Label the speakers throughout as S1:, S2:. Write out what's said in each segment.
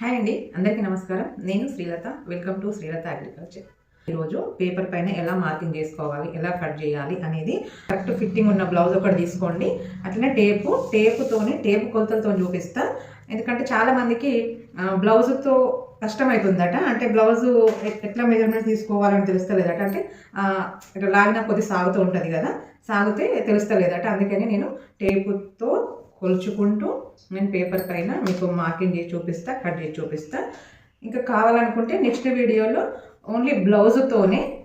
S1: Hi అండి అందరికీ నమస్కారం. నేను Srilatha welcome to Srilatha agriculture ఈరోజు పేపర్ పైన ఎలా మార్కింగ్ చేసుకోవాలి ఎలా కట్ చేయాలి అనేది కరెక్ట్ ఫిట్టింగ్ ఉన్న బ్లౌజ్ ఒకటి తీసుకోండి. అట్లనే టేపు టేపుతోనే టేపు కొలతలతో చూపిస్తా. ఎందుకంటే చాలామందికి బ్లౌజుతో కష్టమవుతుందట అంటే బ్లౌజు ఎట్లా మెజర్మెంట్స్ తీసుకోవాలని తెలుస్తలేదట. అంటే ఆ, ఇట్లా లాగిన కొద్ది సాగుతూ ఉంటుంది కదా. సాగితే తెలుస్తలేదట. అందుకని నేను టేపుతో కొలుచుకుంటూ నేను పేపర్ పైన మీకు మార్కింగ్ చేసి చూపిస్తా కట్ చేసి చూపిస్తా. ఇంకా కావాలనుకుంటే నెక్స్ట్ వీడియోలో ఓన్లీ బ్లౌజుతోనే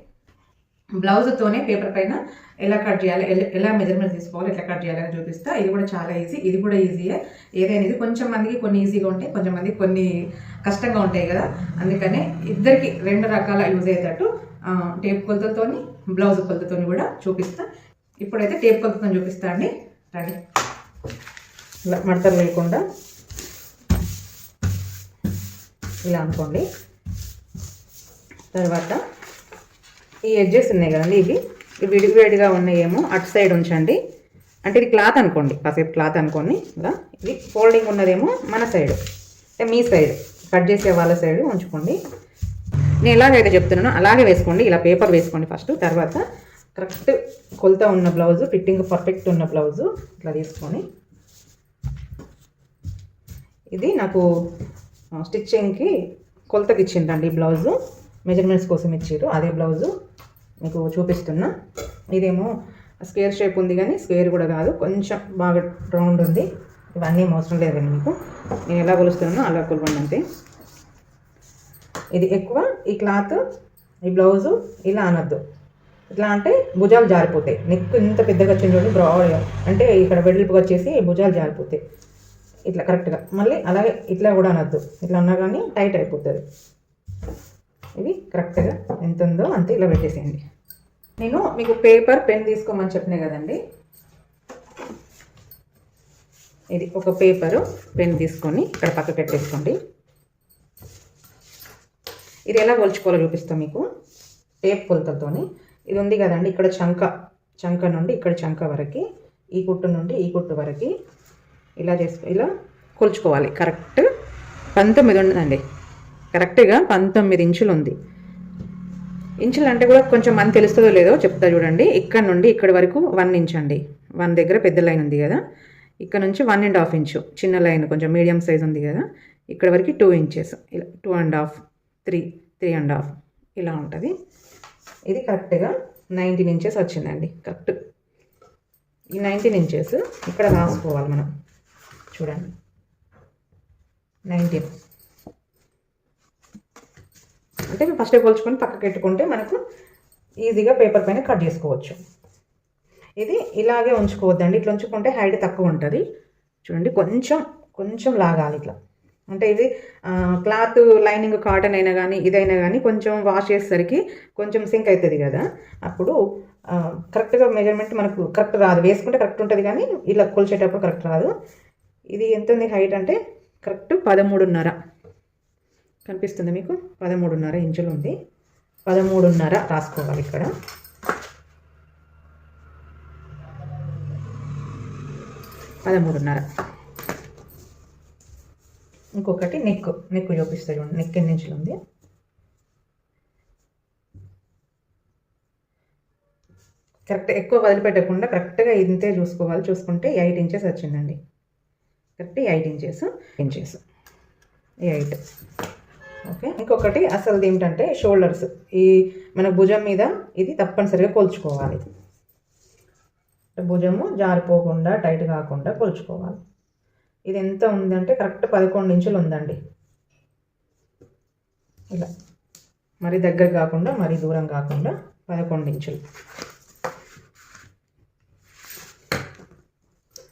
S1: బ్లౌజ్తోనే పేపర్ పైన ఎలా కట్ చేయాలి ఎలా- ఎలా మెజర్మెంట్ తీసుకోవాలి ఎట్లా కట్ చేయాలని చూపిస్తా. ఇది కూడా చాలా ఈజీ ఇది కూడా ఈజీయే ఏదైనా ఇది కొంచెం మందికి కొన్ని ఈజీగా ఉంటాయి కొంచెం మందికి కొన్ని కష్టంగా ఉంటాయి కదా. అందుకనే ఇద్దరికి రెండు రకాల యూజ్ అయ్యేటట్టు టేప్ కొలతతోని బ్లౌజ్ కొలతతోని కూడా చూపిస్తా. ఇప్పుడైతే టేప్ కొలతతో చూపిస్తా అండి. రండి ఇలా మడతలు లేకుండా ఇలా అనుకోండి. తర్వాత ఈ ఎడ్జెస్ ఉన్నాయి కదండి ఇవి. ఇవి విడివిడిగా ఉన్నాయేమో అటు సైడ్ ఉంచండి. అంటే ఇది క్లాత్ అనుకోండి. కాసేపు క్లాత్ అనుకోండి. ఇలా ఇది ఫోల్డింగ్ ఉన్నదేమో మన సైడ్ అంటే మీ సైడ్ కట్ చేసే వాళ్ళ సైడ్ ఉంచుకోండి. నేను ఎలాగైతే చెప్తున్నానో. అలాగే వేసుకోండి. ఇలా పేపర్ వేసుకోండి ఫస్ట్ తర్వాత కరెక్ట్ కొలత ఉన్న బ్లౌజు ఫిట్టింగ్ పర్ఫెక్ట్ ఉన్న బ్లౌజు ఇట్లా తీసుకొని ఇది నాకు స్టిచ్చింగ్కి కొలతకి ఇచ్చిండండి ఈ బ్లౌజు. మెజర్మెంట్స్ కోసం ఇచ్చారు అదే బ్లౌజు మీకు చూపిస్తున్నా. ఇదేమో స్క్వేర్ షేప్ ఉంది కానీ స్క్వేర్ కూడా కాదు. కొంచెం బాగా రౌండ్ ఉంది. ఇవన్నీ అవసరం లేదండి మీకు. నేను ఎలా కొలుస్తున్నానో అలా కొలవండి అంతే. ఇది ఎక్కువ ఈ క్లాత్ ఈ బ్లౌజు ఇలా అనొద్దు. ఇట్లా అంటే భుజాలు జారిపోతాయి. నెక్ ఇంత పెద్దగా వచ్చింది చూడండి బ్రాడ్ అంటే ఇక్కడ వెడల్పుగా వచ్చేసి భుజాలు జారిపోతాయి. ఇట్లా కరెక్ట్గా మళ్ళీ అలాగే ఇట్లా కూడా అనొద్దు. ఇట్లా అన్నా కానీ టైట్ అయిపోతుంది. ఇవి కరెక్ట్గా ఎంత ఉందో అంతే ఇలా పెట్టేసేయండి. నేను మీకు పేపర్ పెన్ తీసుకోమని చెప్పినా కదండి. ఇది ఒక పేపరు పెన్ తీసుకొని ఇక్కడ పక్క పెట్టేసుకోండి. ఇది ఎలా కొలుచుకోవాలో చూపిస్తాం మీకు. టేప్ కొలతలతోని ఇది ఉంది కదండి ఇక్కడ చంక. చంక నుండి ఇక్కడ చంక వరకు ఈ కుట్టు నుండి ఈ కుట్టు వరకు. ఇలా చేసుకో ఇలా కొలుచుకోవాలి. కరెక్ట్ పంతొమ్మిది ఉండదండి కరెక్ట్గా పంతొమ్మిది ఇంచులు ఉంది. ఇంచులు అంటే కూడా కొంచెం మంది తెలుస్తుందో లేదో చెప్తా చూడండి. ఇక్కడ నుండి ఇక్కడ వరకు వన్ ఇంచ్ అండి. వన్ దగ్గర పెద్ద లైన్ ఉంది కదా. ఇక్కడ నుంచి వన్ అండ్ హాఫ్ ఇంచు. చిన్న లైన్ కొంచెం మీడియం సైజ్ ఉంది కదా. ఇక్కడ వరకు టూ ఇంచెస్. ఇలా two and half three three and half ఇలా ఉంటుంది. ఇది కరెక్ట్గా నైన్టీన్ ఇంచెస్ వచ్చిందండి. కరెక్ట్. ఈ నైన్టీన్ ఇంచెస్ ఇక్కడ రాసుకోవాలి మనం. చూడండి. నైన్టీన్ అంటే ఫస్ట్ కొలుచుకొని పక్కకి పెట్టుకుంటే మనకు ఈజీగా పేపర్ పైన కట్ చేసుకోవచ్చు. ఇది ఇలాగే ఉంచుకోవద్దండి. ఇట్లా ఉంచుకుంటే హైట్ తక్కువ ఉంటుంది. చూడండి కొంచెం కొంచెం లాగాలి ఇట్లా. అంటే ఇది క్లాత్ లైనింగ్ కాటన్ అయినా కానీ ఇదైనా కానీ కొంచెం వాష్ చేసేసరికి కొంచెం సింక్ అవుతుంది కదా. అప్పుడు కరెక్ట్గా మెజర్మెంట్ మనకు కరెక్ట్ రాదు. వేసుకుంటే కరెక్ట్ ఉంటుంది కానీ ఇలా కొలిచేటప్పుడు కరెక్ట్ రాదు. ఇది ఎంత ఉంది హైట్ అంటే? కరెక్ట్ పదమూడున్నర. కనిపిస్తుంది మీకు? పదమూడున్నర ఇంచులు ఉంది. పదమూడున్నర రాసుకోవాలి ఇక్కడ. పదమూడున్నర. ఇంకొకటి నెక్. నెక్ చూపిస్తా చూడండి. నెక్ ఎన్ని ఇంచులు ఉంది? కరెక్ట్ ఎక్కువ వదిలిపెట్టకుండా కరెక్ట్గా ఇంతే చూసుకోవాలి. చూసుకుంటే ఎయిట్ ఇంచెస్ వచ్చిందండి. Correct eight inches inches eight okay. ఇంకొకటి అసలు ఏంటంటే షోల్డర్స్. ఈ మన భుజం మీద ఇది తప్పనిసరిగా కొలుచుకోవాలి. భుజము జారిపోకుండా టైట్ కాకుండా కొలుచుకోవాలి. ఇది ఎంత ఉందంటే కరెక్ట్ పదకొండు ఇంచులు ఉందండి. ఇలా. మరి దగ్గర కాకుండా మరి దూరం కాకుండా పదకొండు ఇంచులు.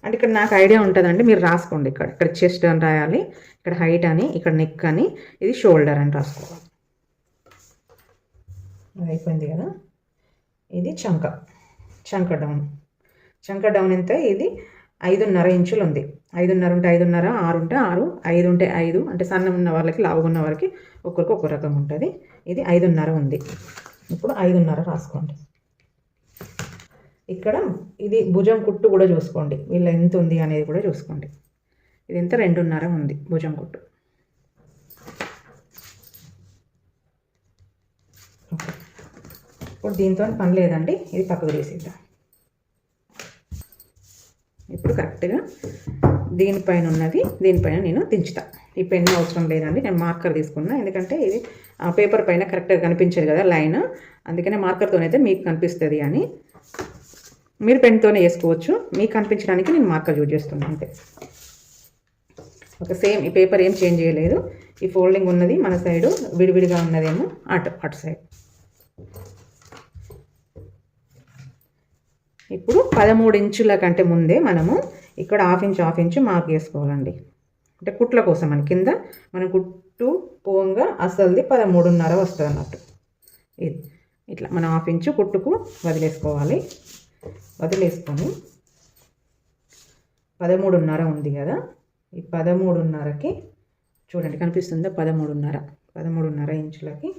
S1: అంటే ఇక్కడ నాకు ఐడియా ఉంటుందండి మీరు రాసుకోండి ఇక్కడ. ఇక్కడ చెస్ట్ అని రాయాలి ఇక్కడ హైట్ అని ఇక్కడ నెక్ అని ఇది షోల్డర్ అని రాసుకోవాలి. అది అయిపోయింది కదా? ఇది చంక చంక డౌన్. చంక డౌన్ ఎంత? ఇది ఐదున్నర ఇంచులు ఉంది. ఐదున్నర ఉంటే ఐదున్నర ఆరు ఉంటే ఆరు ఐదు ఉంటే ఐదు అంటే సన్నం ఉన్న వాళ్ళకి లావుగా ఉన్న వాళ్ళకి ఒక్కొరికి ఒక్కో రకం ఉంటుంది. ఇది ఐదున్నర ఉంది. ఇప్పుడు ఐదున్నర రాసుకోండి. ఇక్కడ ఇది భుజం కుట్టు కూడా చూసుకోండి. వీళ్ళ ఎంత ఉంది అనేది కూడా చూసుకోండి. ఇది ఎంత? రెండున్నర ఉంది భుజం కుట్టు. ఇప్పుడు దీంతో పని లేదండి. ఇది పక్కకు తీసేద్దాం. ఇప్పుడు కరెక్ట్గా దీనిపైన ఉన్నది దీనిపైన నేను దించుతా. ఈ పెన్ అవసరం లేదండి. నేను మార్కర్ తీసుకున్నా. ఎందుకంటే ఇది పేపర్ పైన కరెక్ట్గా కనిపించదు కదా లైన్. అందుకనే మార్కర్తోనైతే మీకు కనిపిస్తుంది అని మీరు పెన్తోనే వేసుకోవచ్చు. మీకు కనిపించడానికి నేను మార్కర్ యూజ్ చేస్తున్నాను అంతే. ఒక సేమ్ ఈ పేపర్ ఏం చేంజ్ చేయలేదు. ఈ ఫోల్డింగ్ ఉన్నది మన సైడు విడివిడిగా ఉన్నదేమో అటు అటు సైడ్. ఇప్పుడు పదమూడు ఇంచుల కంటే ముందే మనము ఇక్కడ half inch half inch mark వేసుకోవాలండి అంటే కుట్ల కోసం మన కింద మనం కుట్టు పోంగా అసలుది పదమూడున్నర వస్తుంది అన్నట్టు ఇది. ఇట్లా మనం హాఫ్ ఇంచు కుట్టుకు వదిలేసుకోవాలి. వదిలేసుకొని పదమూడున్నర ఉంది కదా? ఈ పదమూడున్నరకి చూడండి కనిపిస్తుందా? పదమూడున్నర. పదమూడున్నర ఇంచులకి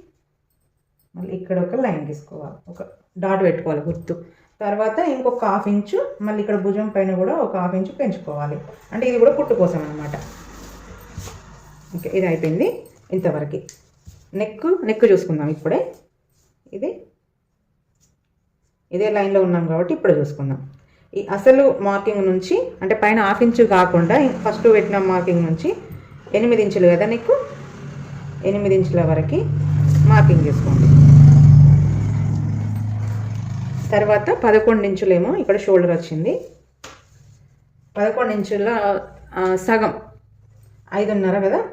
S1: మళ్ళీ ఇక్కడ ఒక లైన్ తీసుకోవాలి. ఒక డాట్ పెట్టుకోవాలి గుర్తు. తర్వాత ఇంకొక హాఫ్ ఇంచు మళ్ళీ ఇక్కడ భుజం పైన కూడా ఒక హాఫ్ ఇంచు పెంచుకోవాలి. అంటే ఇది కూడా కుట్టు కోసం అనమాట ఓకే ఇది అయిపోయింది ఇంతవరకు. నెక్ నెక్ చూసుకుందాం ఇప్పుడే. ఇది ఇదే లైన్లో ఉన్నాం కాబట్టి ఇప్పుడు చూసుకుందాం. ఈ అసలు మార్కింగ్ నుంచి అంటే పైన హాఫ్ ఇంచు కాకుండా ఫస్ట్ పెట్టిన మార్కింగ్ నుంచి ఎనిమిది ఇంచులు కదా నీకు? ఎనిమిది ఇంచుల వరకు మార్కింగ్ చేసుకోండి. తర్వాత పదకొండు ఇంచులేమో ఇక్కడ షోల్డర్ వచ్చింది. పదకొండు ఇంచుల సగం. ఐదున్నర కదా?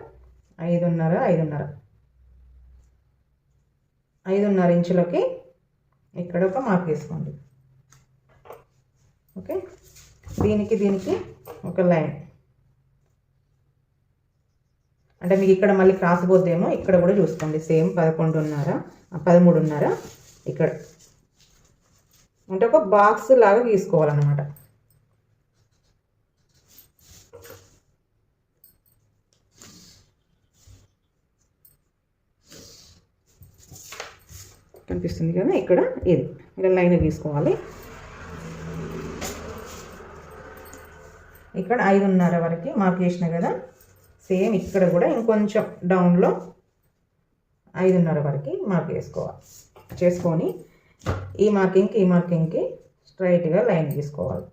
S1: ఐదున్నర ఐదున్నర. ఐదున్నర ఇంచులకి ఇక్కడ ఒక మార్క్ వేసుకోండి. ఓకే? దీనికి దీనికి ఒక లైన్. అంటే మీకు ఇక్కడ మళ్ళీ క్రాస్ పోద్దేమో ఇక్కడ కూడా చూసుకోండి. సేమ్ పదకొండున్నర పదమూడు పదమూడున్నర ఇక్కడ. అంటే ఒక బాక్స్ లాగా తీసుకోవాలన్నమాట. కనిపిస్తుంది కదా ఇక్కడ ఇది. ఇలా లైన్ గీసుకోవాలి ఇక్కడ ఐదున్నర వరకు మార్క్ చేసిన కదా సేమ్ ఇక్కడ కూడా ఇంకొంచెం డౌన్లో ఐదున్నర వరకు మార్క్ చేసుకోవాలి. చేసుకొని ఈ మార్కింగ్కి ఈ మార్కింగ్కి స్ట్రైట్గా లైన్ తీసుకోవాలి.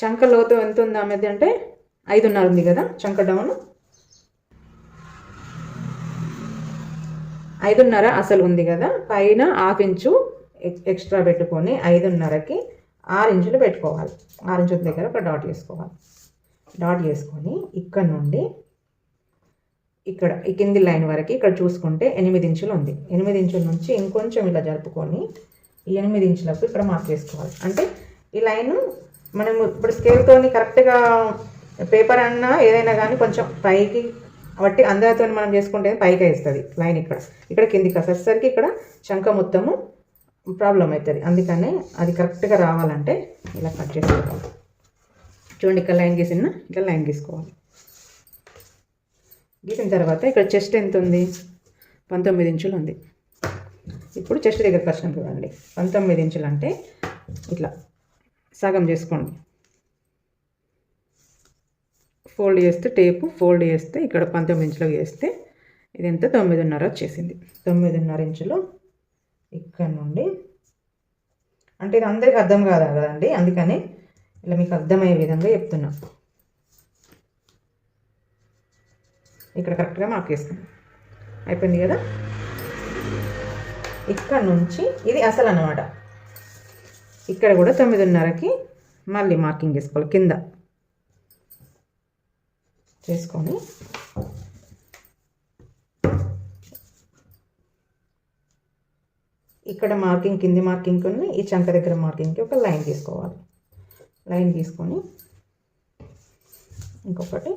S1: చంక లోతు ఎంత ఉంది ఆమెది అంటే ఐదున్నర ఉంది కదా చంక డౌన్. ఐదున్నర అసలు ఉంది కదా పైన హాఫ్ ఇంచు ఎక్- ఎక్స్ట్రా పెట్టుకొని ఐదున్నరకి ఆరు ఇంచులు పెట్టుకోవాలి. ఆరు ఇంచుల దగ్గర ఒక డాట్ వేసుకోవాలి డాట్ వేసుకొని ఇక్కడ నుండి ఇక్కడ ఈ కింది లైన్ వరకు ఇక్కడ చూసుకుంటే ఎనిమిది ఇంచులు ఉంది. ఎనిమిది ఇంచుల నుంచి ఇంకొంచెం ఇలా జరుపుకొని ఈ ఎనిమిది ఇంచులకు ఇక్కడ మార్క్ చేసుకోవాలి. అంటే ఈ లైన్ మనం ఇప్పుడు స్కేల్తోని కరెక్ట్గా పేపర్ అన్నా ఏదైనా కానీ కొంచెం పైకి కాబట్టి అందరితో మనం చేసుకుంటే పైకి వేస్తుంది లైన్ ఇక్కడ. ఇక్కడ కిందికి వచ్చేసరికి ఇక్కడ శంఖ మొత్తము ప్రాబ్లం అవుతుంది అందుకనే అది కరెక్ట్గా రావాలంటే ఇలా కట్ చేసుకోవాలి. చూడండి ఇక్కడ లైన్ గీసిన ఇక్కడ లైన్ గీసుకోవాలి. గీసిన తర్వాత ఇక్కడ చెస్ట్ ఎంత ఉంది? పంతొమ్మిది ఇంచులు ఉంది. ఇప్పుడు చెస్ట్ దగ్గర కష్టం చూడండి. పంతొమ్మిది ఇంచులు అంటే ఇట్లా సగం చేసుకోండి. ఫోల్డ్ చేస్తే టేపు ఫోల్డ్ చేస్తే ఇక్కడ పంతొమ్మిది ఇంచులకు చేస్తే ఇది ఎంత? తొమ్మిదిన్నర వచ్చేసింది. తొమ్మిదిన్నర ఇంచులు ఇక్కడ నుండి అంటే ఇది అందరికి అర్థం కాదు కదండి అందుకని ఇలా మీకు అర్థమయ్యే విధంగా చెప్తున్నా. ఇక్కడ కరెక్ట్గా మార్క్ వేసుకున్నాం అయిపోయింది కదా? ఇక్కడ నుంచి ఇది అసలు అన్నమాట ఇక్కడ కూడా తొమ్మిదిన్నరకి మళ్ళీ మార్కింగ్ చేసుకోవాలి. కింద. చేసుకొని ఇక్కడ మార్కింగ్ కింది మార్కింగ్ కొన్ని ఈ చంక దగ్గర మార్కింగ్కి ఒక లైన్ తీసుకోవాలి. లైన్ తీసుకొని ఇంకొకటి.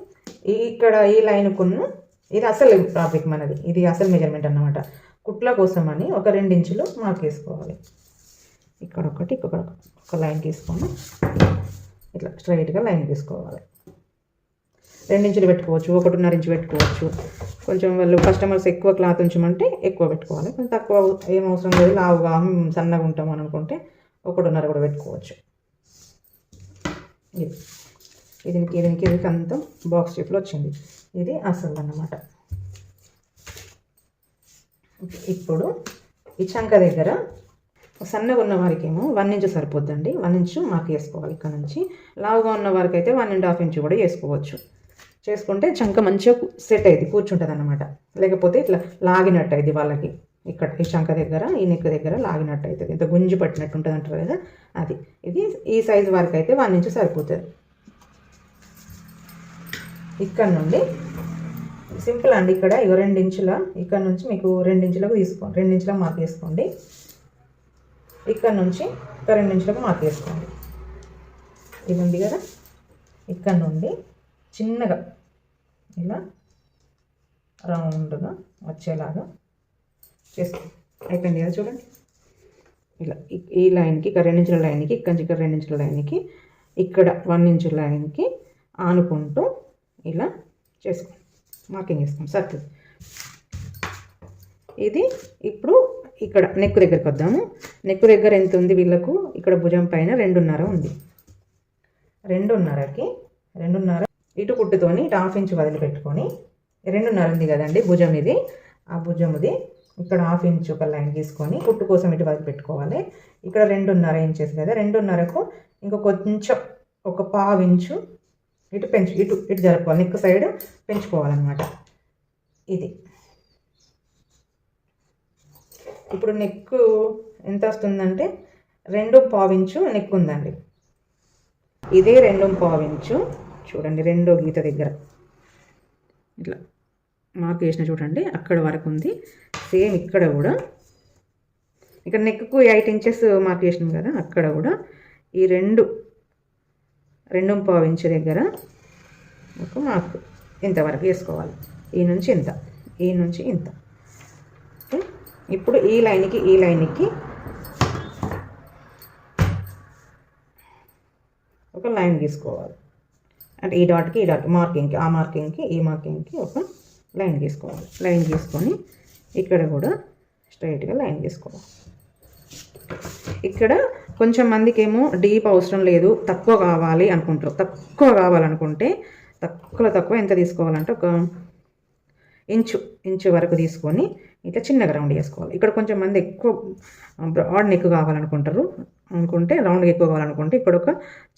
S1: ఇక్కడ ఈ లైన్ కొన్ను ఇది అసలు టాపిక్ మనది. ఇది అసలు మెజర్మెంట్ అన్నమాట. కుట్ల కోసం అని ఒక రెండు ఇంచులు మార్క్ వేసుకోవాలి ఇక్కడ ఒకటి ఇక్కడ ఒకటి. ఒక లైన్ తీసుకొని ఇట్లా స్ట్రైట్గా లైన్ తీసుకోవాలి. రెండించులు పెట్టుకోవచ్చు ఒకటిన్నర ఇంచు పెట్టుకోవచ్చు. కొంచెం వాళ్ళు కస్టమర్స్ ఎక్కువ క్లాత్ ఉంచమంటే ఎక్కువ పెట్టుకోవాలి. కొంచెం తక్కువ ఏం అవసరం లేదు. లావుగా సన్నగా ఉంటాం అనుకుంటే ఒకటిన్నర కూడా పెట్టుకోవచ్చు. ఇది. ఇది దీనికి ఇది అంతా బాక్స్ షేప్లో వచ్చింది. ఇది అసలు అన్నమాట. ఇప్పుడు ఈ చంక దగ్గర సన్నగా ఉన్న వారికి ఏమో వన్ ఇంచు సరిపోద్దండి. వన్ ఇంచు మాకు వేసుకోవాలి ఇక్కడ నుంచి. లావుగా ఉన్న వారికి అయితే వన్ అండ్ హాఫ్ ఇంచు కూడా వేసుకోవచ్చు చేసుకుంటే చంక మంచిగా సెట్ అయింది కూర్చుంటుంది అనమాట లేకపోతే ఇట్లా లాగినట్టు అయింది వాళ్ళకి. ఇక్కడ ఈ చంక దగ్గర ఈ నెక్ దగ్గర లాగినట్టు అవుతుంది ఇంత గుంజి పట్టినట్టు ఉంటుంది అంటారు కదా అది. ఇది ఈ సైజు వరకు అయితే వన్ ఇంచు సరిపోతుంది. ఇక్కడ నుండి సింపుల్ అండి ఇక్కడ ఇక రెండు ఇంచుల ఇక్కడ నుంచి మీకు రెండు ఇంచులకు తీసుకోండి రెండు ఇంచులకు మార్క్ చేసుకోండి. ఇక్కడ నుంచి ఒక రెండు ఇంచులకు మార్క్ చేసుకోండి. ఇది ఉంది కదా? ఇక్కడ నుండి చిన్నగా ఇలా రౌండ్గా వచ్చేలాగా చేసుకో అయిపోయింది కదా చూడండి. ఇలా ఈ- లైన్కి ఇక్కడ రెండు ఇంచుల లైన్కి ఇక్కడ నుంచి ఇక్కడ రెండు ఇంచుల లైన్కి ఇక్కడ వన్ ఇంచు లైన్కి ఆనుకుంటూ ఇలా చేసుకోండి మార్కింగ్ చేసుకోండి సర్కిల్. ఇది ఇప్పుడు ఇక్కడ నెక్ దగ్గరికి వద్దాము. నెక్ దగ్గర ఎంత ఉంది వీళ్ళకు? ఇక్కడ భుజం పైన రెండున్నర ఉంది. రెండున్నరకి రెండున్నర ఇటు కుట్టుతోని ఇటు హాఫ్ ఇంచ్ వదిలిపెట్టుకొని రెండున్నర ఉంది కదండి భుజం ఇది. ఆ భుజముది ఇక్కడ హాఫ్ ఇంచ్ ఒక లైన్ తీసుకొని కుట్టు కోసం ఇటు వదిలిపెట్టుకోవాలి ఇక్కడ రెండున్నర ఇంచెస్ కదా రెండున్నరకు ఇంకో కొంచెం ఒక పావు ఇంచు ఇటు పెంచు ఇటు ఇటు జరుపుకోవాలి. నెక్ సైడ్ పెంచుకోవాలన్నమాట. ఇది. ఇప్పుడు నెక్ ఎంత వస్తుందంటే రెండు పావించు నెక్ ఉందండి ఇదే రెండు పావించు చూడండి రెండో గీత దగ్గర. ఇట్లా మార్క్ చేసిన చూడండి అక్కడ వరకు ఉంది. సేమ్ ఇక్కడ కూడా. ఇక్కడ నెక్కు ఎయిట్ ఇంచెస్ మార్క్ చేసినాం కదా అక్కడ కూడా. ఈ రెండు రెండు పావు ఇంచు దగ్గర ఒక మార్క్ ఇంతవరకు వేసుకోవాలి. ఈ నుంచి ఇంత ఈ నుంచి ఇంత. ఇప్పుడు ఈ లైన్కి ఈ లైన్కి ఒక లైన్ గీసుకోవాలి. అంటే ఈ డాట్కి ఈ డాట్ మార్కింగ్కి ఆ మార్కింగ్కి ఈ మార్కింగ్కి ఒక లైన్ గీసుకోవాలి. లైన్ గీసుకొని ఇక్కడ కూడా స్ట్రైట్గా లైన్ గీసుకోవాలి. ఇక్కడ కొంచెం మందికి ఏమో డీప్ అవసరం లేదు తక్కువ కావాలి అనుకుంటారు. తక్కువ కావాలనుకుంటే తక్కువ తక్కువ ఎంత తీసుకోవాలంటే ఒక ఇంచు ఇంచు వరకు తీసుకొని ఇట్లా చిన్నగా రౌండ్ చేసుకోవాలి ఇక్కడ కొంచెం మంది ఎక్కువ బ్రాడ్ నెక్ కావాలనుకుంటారు. అనుకుంటే రౌండ్ ఎక్కువ కావాలనుకుంటే ఇక్కడ ఒక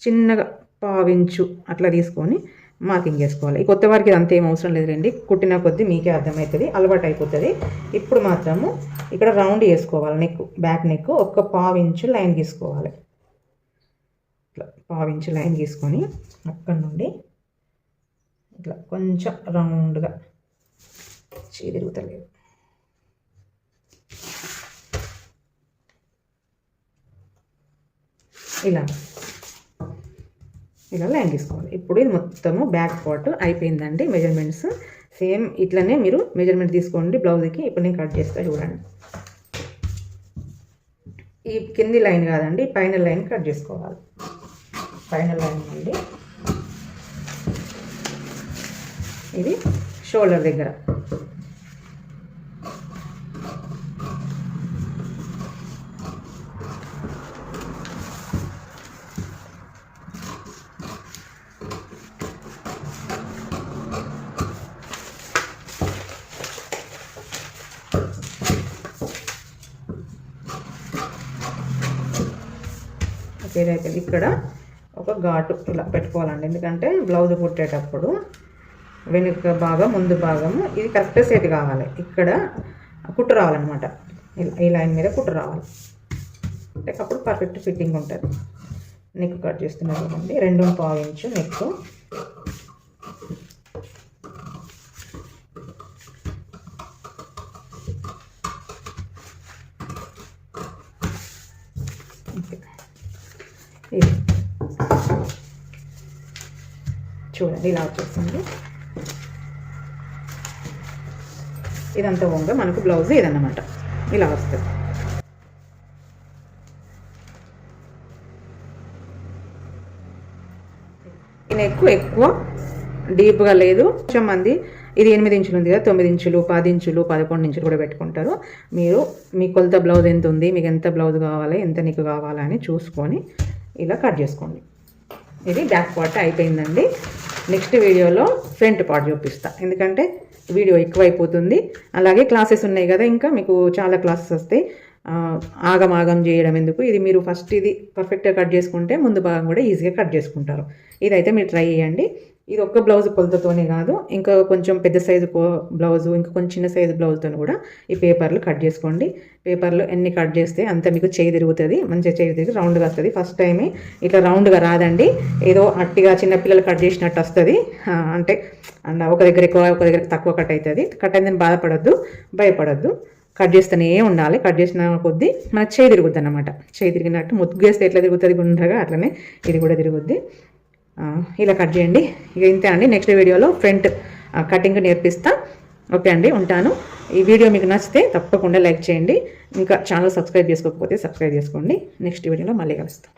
S1: చిన్నగా పావించు అట్లా తీసుకొని మార్కింగ్ చేసుకోవాలి. ఈ కొత్త వారికి అంత ఏం అవసరం లేదండి కుట్టిన కొద్దీ మీకే అర్థమవుతుంది అలవాటు అయిపోతుంది ఇప్పుడు మాత్రము ఇక్కడ రౌండ్ చేసుకోవాలి నెక్ బ్యాక్ నెక్ ఒక్క పావించు లైన్ గీసుకోవాలి ఇట్లా పావించు లైన్ గీసుకొని అక్కడ నుండి ఇట్లా కొంచెం రౌండ్గా చీదిరుగుతలేదు. ఇలా. ఇలా లైన్ తీసుకోవాలి. ఇప్పుడు ఇది మొత్తము బ్యాక్ పార్ట్ అయిపోయిందండి. మెజర్మెంట్స్ సేమ్ ఇట్లనే మీరు మెజర్మెంట్ తీసుకోండి బ్లౌజ్కి. ఇప్పుడు నేను కట్ చేస్తా చూడండి. ఈ కింది లైన్ కాదండి పైన లైన్ కట్ చేసుకోవాలి. పైన లైన్ అండి. ఇది షోల్డర్ దగ్గర. ఓకే అయిపోయింది ఇక్కడ ఒక ఘాటు ఇలా పెట్టుకోవాలండి. ఎందుకంటే బ్లౌజ్ కుట్టేటప్పుడు వెనుక భాగం ముందు భాగము ఇది కరెక్ట్ సెట్ కావాలి. ఇక్కడ కుట్టు రావాలన్నమాట. ఇలా ఈ లైన్ మీద కుట్టు రావాలి. అంటే అప్పుడు పర్ఫెక్ట్ ఫిట్టింగ్ ఉంటుంది. నెక్ కట్ చేస్తున్నారు చూడండి రెండు పావు ఇంచు నెక్ చూడండి ఇలా వచ్చేస్తుంది ఇదంతా వంగ మనకు బ్లౌజ్ ఇదన్నమాట. ఇలా వస్తుంది. ఈ నెక్ ఎక్కువ డీప్గా లేదు. కొంచెం మంది ఇది ఎనిమిది ఇంచులు ఉంది కదా తొమ్మిది ఇంచులు పది ఇంచులు పదకొండు ఇంచులు కూడా పెట్టుకుంటారు. మీరు మీ కొలత బ్లౌజ్ ఎంత ఉంది మీకు ఎంత బ్లౌజ్ కావాలి ఎంత నీకు కావాలని చూసుకొని ఇలా కట్ చేసుకోండి. ఇది బ్యాక్ పార్ట్ అయిపోయిందండి. నెక్స్ట్ వీడియోలో ఫ్రంట్ పార్ట్ చూపిస్తా. ఎందుకంటే వీడియో ఎక్కువైపోతుంది. అలాగే క్లాసెస్ ఉన్నాయి కదా ఇంకా మీకు చాలా క్లాసెస్ వస్తాయి. ఆగమాగం ఆగం ఆగం చేయడం ఎందుకు? ఇది మీరు ఫస్ట్ ఇది పర్ఫెక్ట్గా కట్ చేసుకుంటే ముందు భాగం కూడా ఈజీగా కట్ చేసుకుంటారు. ఇదైతే మీరు ట్రై చేయండి. ఇది ఒక్క బ్లౌజ్ కొలతతోనే కాదు ఇంకా కొంచెం పెద్ద సైజు బ్లౌజు ఇంకా కొంచెం చిన్న సైజు బ్లౌజ్తో కూడా ఈ పేపర్లు కట్ చేసుకోండి. పేపర్లు ఎన్ని కట్ చేస్తే అంత మీకు చేయి తిరుగుతుంది మంచిగా చేయి తిరిగి రౌండ్గా వస్తుంది. ఫస్ట్ టైమే ఇట్లా రౌండ్గా రాదండి. ఏదో అట్టిగా చిన్నపిల్లలు కట్ చేసినట్టు వస్తుంది. అంటే అండ్ ఒక దగ్గర ఎక్కువ ఒక దగ్గర తక్కువ కట్ అవుతుంది కట్ అయిందని బాధపడద్దు భయపడద్దు. కట్ చేస్తూనే ఉండాలి. కట్ చేసిన కొద్దీ మన చేయి తిరుగుద్ది అనమాట చేయి తిరిగినట్టు ముగ్గేస్తే ఎట్లా తిరుగుతుంది గుండ్రగా అట్లనే ఇది కూడా తిరుగుద్ది. ఇలా కట్ చేయండి. ఇక ఇంతే అండి. నెక్స్ట్ వీడియోలో ఫ్రంట్ కటింగ్ నేర్పిస్తా. ఓకే అండి ఉంటాను. ఈ వీడియో మీకు నచ్చితే తప్పకుండా లైక్ చేయండి. ఇంకా ఛానల్ సబ్స్క్రైబ్ చేసుకోకపోతే సబ్స్క్రైబ్ చేసుకోండి. నెక్స్ట్ వీడియోలో మళ్ళీ కలుస్తాం.